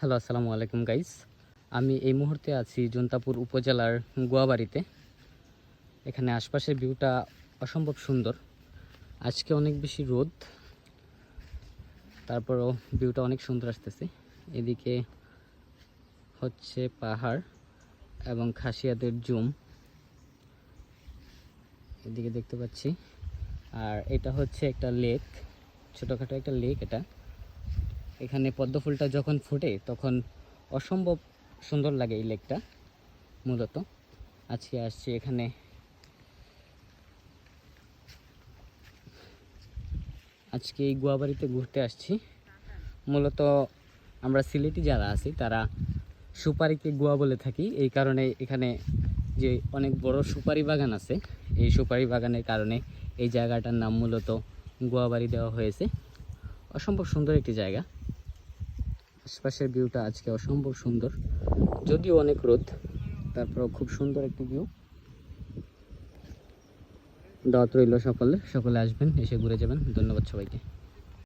Hello, আসসালামু আলাইকুম guys. আমি এই মুহূর্তে আছি জন্তাপুর উপজেলার গোয়াবাড়িতে। এখানে আশপাশের ভিউটা অসম্ভব সুন্দর। আজকে অনেক বেশি রোদ, তারপরও ভিউটা অনেক সুন্দর আসতেছে। এদিকে হচ্ছে পাহাড় এবং খাসিয়াদের জুম। এদিকে দেখতে পাচ্ছি। আর এটা হচ্ছে একটা লেক, ছোটোখাটো একটা লেক এটা। এখানে পদ্ম ফুলটা যখন ফোটে, তখন অসম্ভব সুন্দর লাগে এই লেকটা, মূলত। আজকে আসছি এখানে। আজকে এই গুয়াবাড়িতে ঘুরতে আসছি। মূলত আমরা সিলেটি যারা আছি, তারা সুপারিকে গুয়া বলে থাকি। এই কারণে এখানে যে অনেক বড় সুপারি বাগান আছে, এই সুপারি বাগানের কারণে এই জায়গাটার নাম মূলত গুয়াবাড়ি দেওয়া হয়েছে। অসম্ভব সুন্দর একটি জায়গা। আশপাশের ভিউটা আজকে অসম্ভব সুন্দর। যদিও অনেক রোদ, তারপরেও খুব সুন্দর একটি ভিউ দাওয়াত রইল সকলে সকলে আসবেন, এসে ঘুরে যাবেন। ধন্যবাদ সবাইকে।